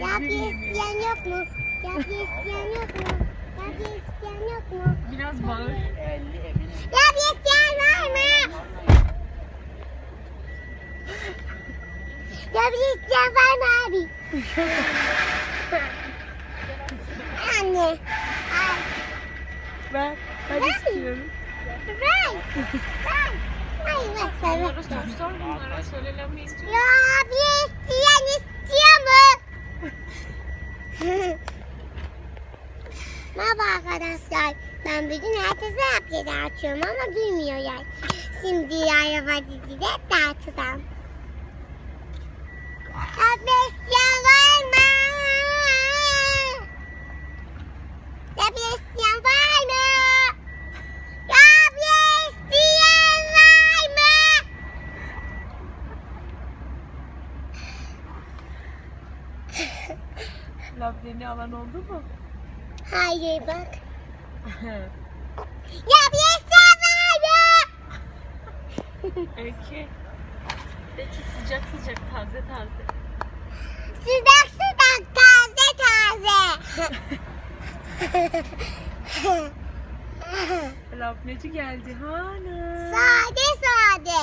Ya bir isteyen yok mu? Ya bir isteyen yok mu? Ya bir isteyen yok mu? Biraz bağır. Ya bir isteyen var mı? Ya bir isteyen var mı abi? Anne. Ay. Ben, ben istiyorum. Ver. Ver. Hayır ver. Ver. ver. Onlara sor sor bunlara söyleyen mi istiyor? Ya bir isteyen mu? Merhaba arkadaşlar. Ben bugün herkese yapıyı açıyorum ama duymuyorlar. Şimdi araba dizide dağıtacağım. Ya bir isteyen var mı? Ya bir isteyen var mı? Ya bir isteyen var mı? Labdeni alan oldu mu? Hayır bak. Ya bir var mı? Öykü. Peki sıcak sıcak taze taze. Sıcak sıcak taze taze. Labneci geldi. Hanım. sade sade.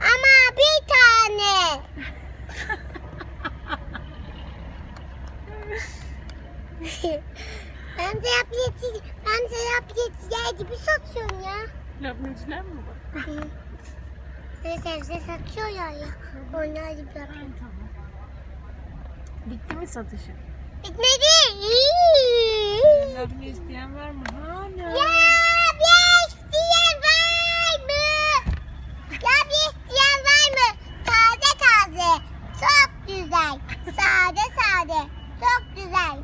Ama bir tane. ben de yap yetiş, ben de yap yetiş gibi satıyorum ya. Labneciler mi var? Ve sebze satıyorlar ya. Onlar gibi yapıyorum. Tamam. Bitti mi satışı? Bitmedi. Labne isteyen var mı? Hanım. Ya bir isteyen var mı? Ya bir isteyen var mı? Taze taze. Çok güzel. Sade sade. Çok güzel.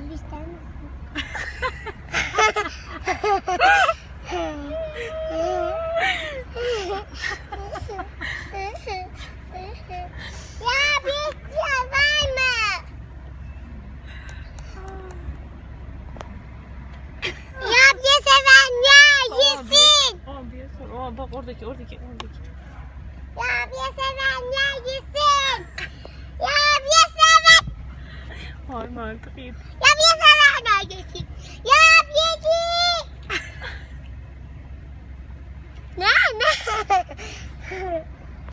Abi ister misin? ya bir isteyen var mı? Ya bir seven ya yesin. Abiye sor. Aa, bak oradaki oradaki oradaki. Ya bir seven ya yesin. Ya bir. Ya bir ya yesin. Ya